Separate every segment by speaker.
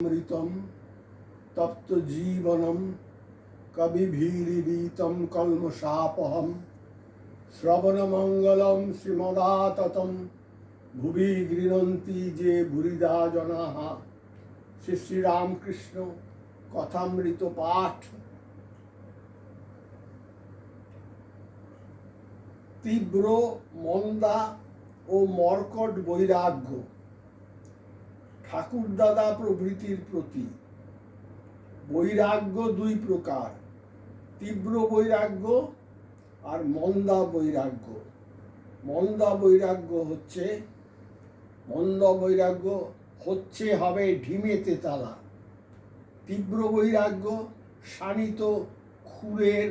Speaker 1: অমৃতম তপ্ত জীবনম কবিভীরিবীতম কলমশাপহম শ্রবণমঙ্গলম শ্রীমদাততম ভুবি গৃহন্তি যে ভুরিদা জনাহ। শ্রী শ্রীরামকৃষ্ণ কথামৃত পাঠ। তীব্র মন্দা ও মর্কট বৈরাগ্য। ঠাকুরদাদা প্রভৃতির প্রতি। বৈরাগ্য দুই প্রকার, তীব্র বৈরাগ্য আর মন্দা বৈরাগ্য। মন্দা বৈরাগ্য হচ্ছে, মন্দ বৈরাগ্য হচ্ছে হবে ঢিমেতে তালা। তীব্র বৈরাগ্য শানিত খুরের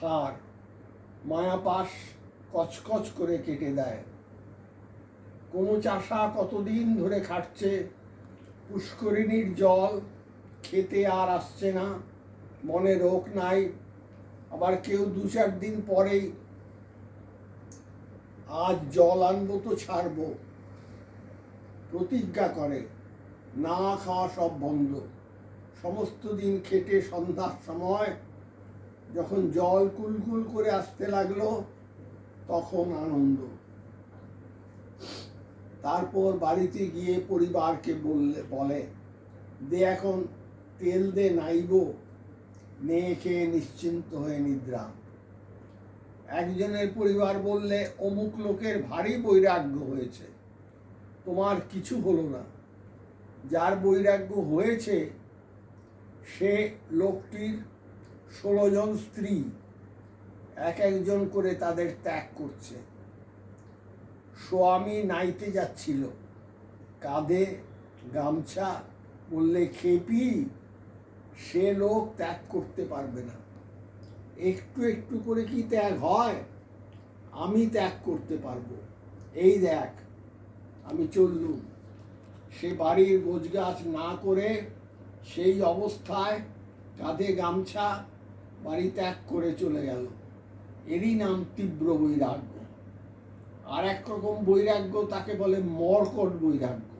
Speaker 1: ধার, মায়াপাশ কচকচ করে কেটে দেয়। কোনো চাষা কতদিন ধরে খাটছে? পুষ্করিণীর জল খেতে আর আসছে না, মনে রোগ নাই, আবার কেউ দু চার দিন পরেই আজ জল আনব তো ছাড়বো। প্রতিজ্ঞা করে, না খাওয়া সব বন্ধ। সমস্ত দিন খেটে সন্ধ্যার সময় যখন জল কুলকুল করে আসতে লাগল, তখন আনন্দ। তারপর বাড়িতে গিয়ে পরিবারকে বললে বলে, দে এখন তেল দে নাইব। মেয়ে খেয়ে নিশ্চিন্ত হয়ে নিদ্রা। একজনের পরিবার বললে, অমুক লোকের ভারী বৈরাগ্য হয়েছে। তোমার কিছু হলো না। যার বৈরাগ্য হয়েছে, সে লোকটির ষোলো জন স্ত্রী। এক একজন করে তাদের ত্যাগ করছে। স্বামী নাইতে যাচ্ছিল। কাঁধে গামছা বললে, খেপি, সে লোক ত্যাগ করতে পারবে না। একটু একটু করে কি ত্যাগ হয়? আমি ত্যাগ করতে পারব। এই দেখ, আমি চললুম। সে বাড়ির গোছগাছ না করে সেই অবস্থায় কাঁধে গামছা বাড়ি ত্যাগ করে চলে গেল। এরই নাম তীব্র বৈরাগ্য। আর এক রকম বৈরাগ্য তাকে বলে মর্কট বৈরাগ্য।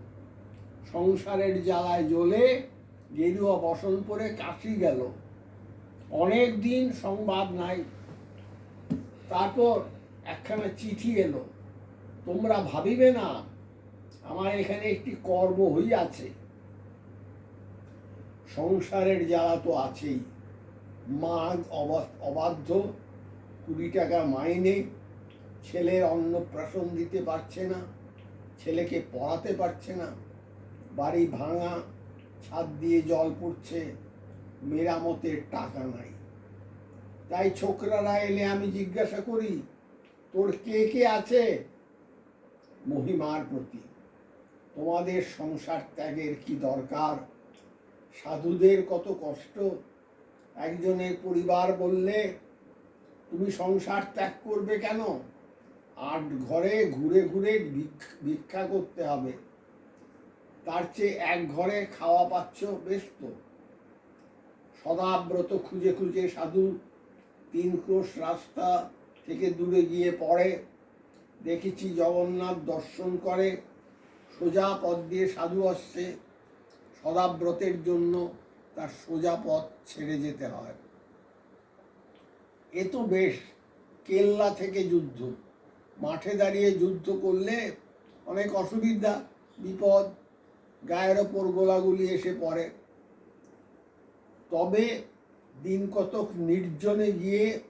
Speaker 1: সংসারের জ্বালায় জ্বলে গেরুয়া বসন পরে কাশি গেল। অনেক দিন সংবাদ নাই। তারপর একখানা চিঠি এলো। তোমরা ভাবিবে না, আমার এখানে একটি কর্ম হইয়াছে। সংসারের জ্বালা তো আছেই। মা অবাধ্য। কুড়ি টাকা মাইনে। ছেলের অন্নপ্রাশন দিতে পারছে না, ছেলেকে পড়াতে পারছে না, বাড়ি ভাঙা, ছাদ দিয়ে জল পড়ছে, মেরামতের টাকা নাই। তাই ছোকরারা এলে আমি জিজ্ঞাসা করি, তোর কে কে আছে? মহিমার প্রতি, তোমাদের সংসার ত্যাগের কি দরকার? সাধুদের কত কষ্ট? একজনের পরিবার বললে, তুমি সংসার ত্যাগ করবে কেন? আট ঘরে ঘুরে ঘুরে ভিক- ভিক্ষা করতে হবে। তার চেয়ে এক ঘরে খাওয়া পাচ্ছ বেশ তো। সদাব্রত খুঁজে খুঁজে সাধু তিন ক্রোশ রাস্তা থেকে দূরে গিয়ে পড়ে। দেখেছি জগন্নাথ দর্শন করে। সোজা পথ দিয়ে সাধু আসছে। সদাব্রতের জন্য তার সোজা পথ ছেড়ে যেতে হয়। এ তো বেশ, কেল্লা থেকে যুদ্ধ। মাঠে দাঁড়িয়ে যুদ্ধ করলে অনেক অসুবিধা, বিপদ, গায়ের ওপর গোলাগুলি এসে পড়ে। তবে দিন কতক নির্জনে গিয়ে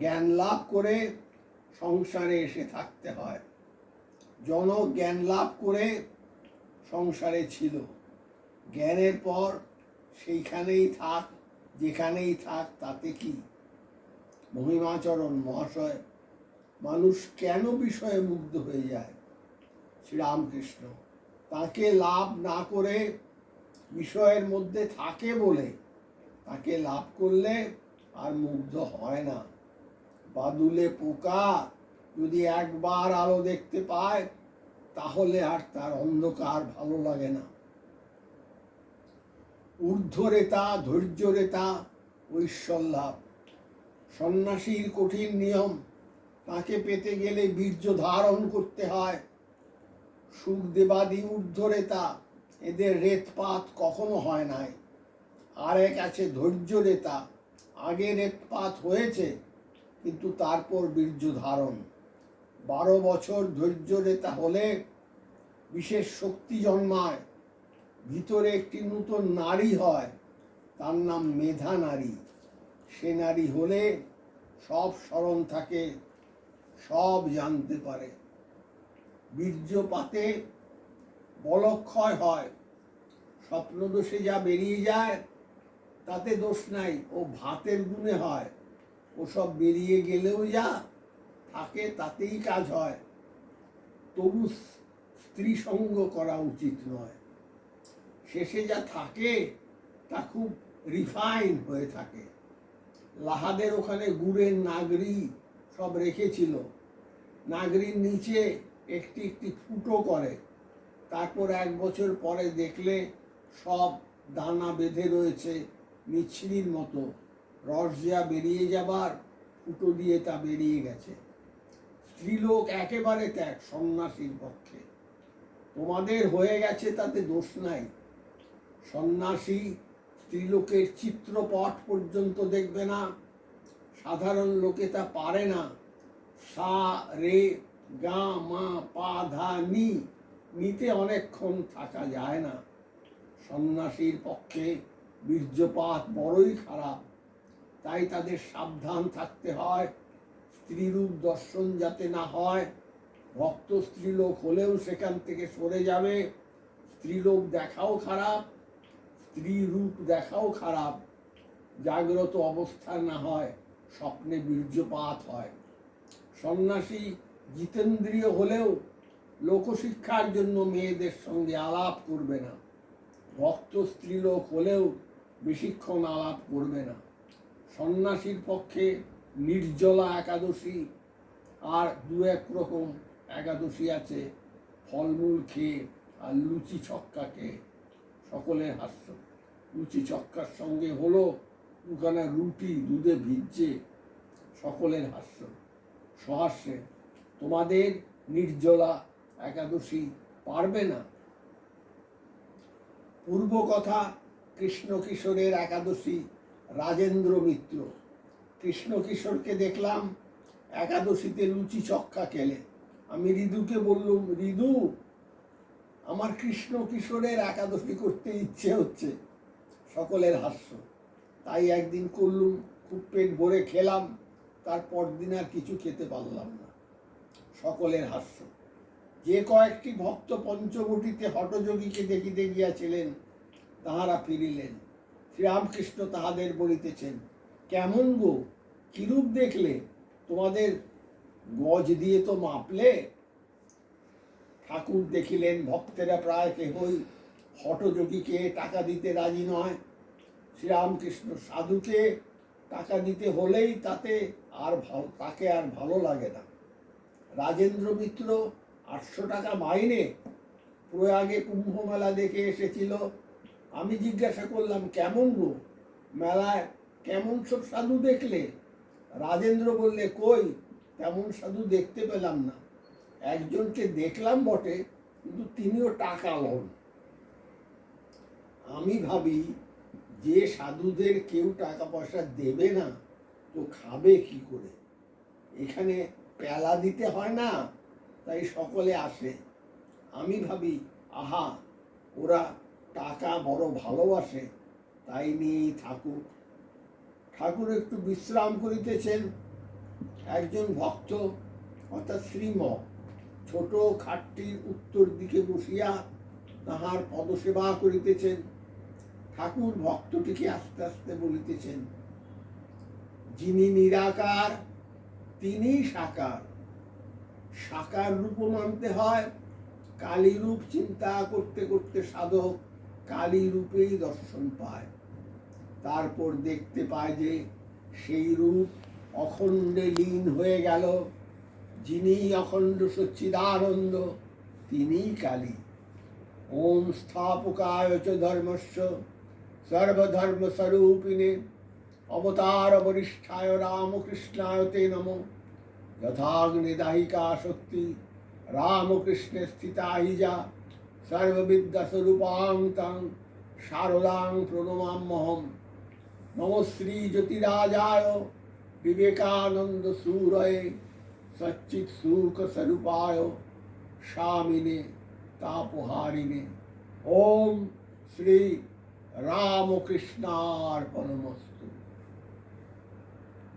Speaker 1: জ্ঞান লাভ করে সংসারে এসে থাকতে হয়। জনক জ্ঞান লাভ করে সংসারে ছিল। জ্ঞানের পর সেইখানেই থাক, যেখানেই থাক তাতে কি? মহিমাচরণ মহাশয় মানুষ কেন বিষয়ে মুগ্ধ হয়ে যায়? শ্রীরামকৃষ্ণ। তাকে লাভ না করে বিষয়ের মধ্যে থাকে বলে তাকে লাভ করলে আর মুগ্ধ হয় না। বাদুলে পোকা যদি একবার আলো দেখতে পায়, তাহলে আর তার অন্ধকার ভালো লাগে না। ঊর্ধ্বরেতা ধৈর্যরেতা ঐশ্বর লাভ। সন্ন্যাসীর কঠিন নিয়ম তাকে পেতে গেলে বীর্য ধারণ করতে হয়। সুখ দেবাদি ঊর্ধ্বরেতা, এদের রেতপাত কখনো হয় নাই। আর এক আছে ধৈর্য রেতা আগে রেতপাত হয়েছে, কিন্তু তারপর বীর্য ধারণ। বারো বছর ধৈর্য রেতা হলে বিশেষ শক্তি জন্মায়। ভিতরে একটি নূতন নারী হয়, তার নাম মেধা নারী। সে নারী হলে সব স্মরণ থাকে। সব জানতে পারে। বীর্যপাতে বলক্ষয় হয়। স্বপ্নদোষে যা বেরিয়ে যায়, তাতে দোষ নাই। ও ভাতের গুণে হয়। ওসব বেরিয়ে গেলেও যা থাকে, তাতেই কাজ হয়। তবু স্ত্রী সঙ্গ করা উচিত নয়। শেষে যা থাকে, তা খুব রিফাইন হয়ে থাকে। লাহাদের ওখানে গুড়ের নাগরি সব রেখেছিল। নাগরির নিচে একটি একটি ফুটো করে। তারপর এক বছর পরে দেখলে সব দানা বেঁধে রয়েছে মিছরির মতো। রস যা বেরিয়ে যাবার ফুটো দিয়ে তা বেরিয়ে গেছে। স্ত্রীলোক একেবারে ত্যাগ, সন্ন্যাসীর পক্ষে। তোমাদের হয়ে গেছে তাতে দোষ নাই। সন্ন্যাসী স্ত্রীলোকের চিত্রপট পর্যন্ত দেখবে না। সাধারণ লোকে তা পারে না। সা, রে, গা, মা, পা, ধা, নি, নিতে অনেকক্ষণ থাকা যায় না। সন্ন্যাসীর পক্ষে বীর্যপাত বড়ই খারাপ। তাই তাদের সাবধান থাকতে হয়। স্ত্রীরূপ দর্শন যাতে না হয়, ভক্ত স্ত্রীলোক হলেও সেখান থেকে সরে যাবে। স্ত্রীলোক দেখাও খারাপ স্ত্রী রূপ দেখাও খারাপ। জাগ্রত অবস্থা না হয়। স্বপ্নে বীর্যপাত হয়। সন্ন্যাসী জিতেন্দ্রীয় হলেও লোকশিক্ষার জন্য মেয়েদের সঙ্গে আলাপ করবে না। ভক্ত স্ত্রীলোক হলেও বেশিক্ষণ আলাপ করবে না। সন্ন্যাসীর পক্ষে নির্জলা একাদশী আর দু এক রকম একাদশী আছে। ফলমূল খেয়ে আর লুচি ছক্কা খেয়ে সকলের হাস্য। লুচি ছক্কার সঙ্গে হলো দুখানা রুটি দুধে ভিজছে, সকলের হাস্য, সহাস্যে। তোমাদের নির্জলা একাদশী পারবে না। পূর্ব কথা কৃষ্ণ কিশোরের একাদশী, রাজেন্দ্র মিত্র। কৃষ্ণ কিশোরকে দেখলাম একাদশীতে লুচি চক্কা খেলে। আমি ঋদুকে বললুম ঋদু আমার কৃষ্ণ কিশোরের একাদশী করতে ইচ্ছে হচ্ছে। সকলের হাস্য। তাই একদিন করলুম, খুব পেট ভরে খেলাম, তারপর দিন আর কিছু খেতে পারলাম না। সকলের হাস্য। যে কয়েকটি ভক্ত পঞ্চবটিতে হটযোগীকে দেখিতে গিয়াছিলেন, তাহারা ফিরিলেন। শ্রীরামকৃষ্ণ তাহাদের বলিতেছেন, কেমন গো? কিরূপ দেখলে? তোমাদের গজ দিয়ে তো মাপলে? ঠাকুর দেখিলেন, ভক্তেরা প্রায় কেহই হটযোগীকে টাকা দিতে রাজি নয়। শ্রীরামকৃষ্ণ সাধুকে টাকা দিতে হলেই তাতে আর ভালো তাকে আর ভালো লাগে না। রাজেন্দ্র মিত্র আটশো টাকা মাইনে প্রয়াগে কুম্ভ মেলা দেখে এসেছিল। আমি জিজ্ঞাসা করলাম, কেমন গো? মেলায় কেমন সব সাধু দেখলে? রাজেন্দ্র বললে, কই, তেমন সাধু দেখতে পেলাম না। একজনকে দেখলাম বটে, কিন্তু তিনিও টাকা লন। আমি ভাবি যে সাধুদের কেউ টাকা পয়সা দেবে না, তো খাবে কি করে? এখানে পেলা দিতে হয় না, তাই সকলে আসে। আমি ভাবি, আহা, ওরা টাকা বড় ভালোবাসে, তাই নিয়েই থাকুক ঠাকুর একটু বিশ্রাম করিতেছেন। একজন ভক্ত, অর্থাৎ শ্রীম, ছোট খাটটির উত্তর দিকে বসিয়া তাহার পদসেবা করিতেছেন। ঠাকুর ভক্তটিকে আস্তে আস্তে বলিতেছেন, যিনি নিরাকার তিনি সাকার। সাকার রূপ মানতে হয় কালী রূপ চিন্তা করতে করতে সাধক কালী রূপেই দর্শন পায়। তারপর দেখতে পায় যে সেই রূপ অখণ্ডে লীন হয়ে গেল। যিনি অখণ্ড সচ্চিদানন্দ, তিনিই কালী। ওম স্থাপকায় চ ধর্মস্য। সর্বধর্মস্বরূপিণে অবতার বরিষ্ঠায় রামকৃষ্ণায় তে নম। যথাগ্নিদাহিকা শক্তি রামকৃষ্ণে স্থিতা হি যা। সর্ববিদ্যাস্বরূপাং তাং শারদাং প্রণমাম্যহম নম শ্রী জ্যোতিরাজায় বিবেকানন্দ সুরয়ে সচ্চিৎ সুখ স্বরূপায় স্বামিনে তাপহারিণে। ওম শ্রী রামকৃষ্ণার্পণমস্তু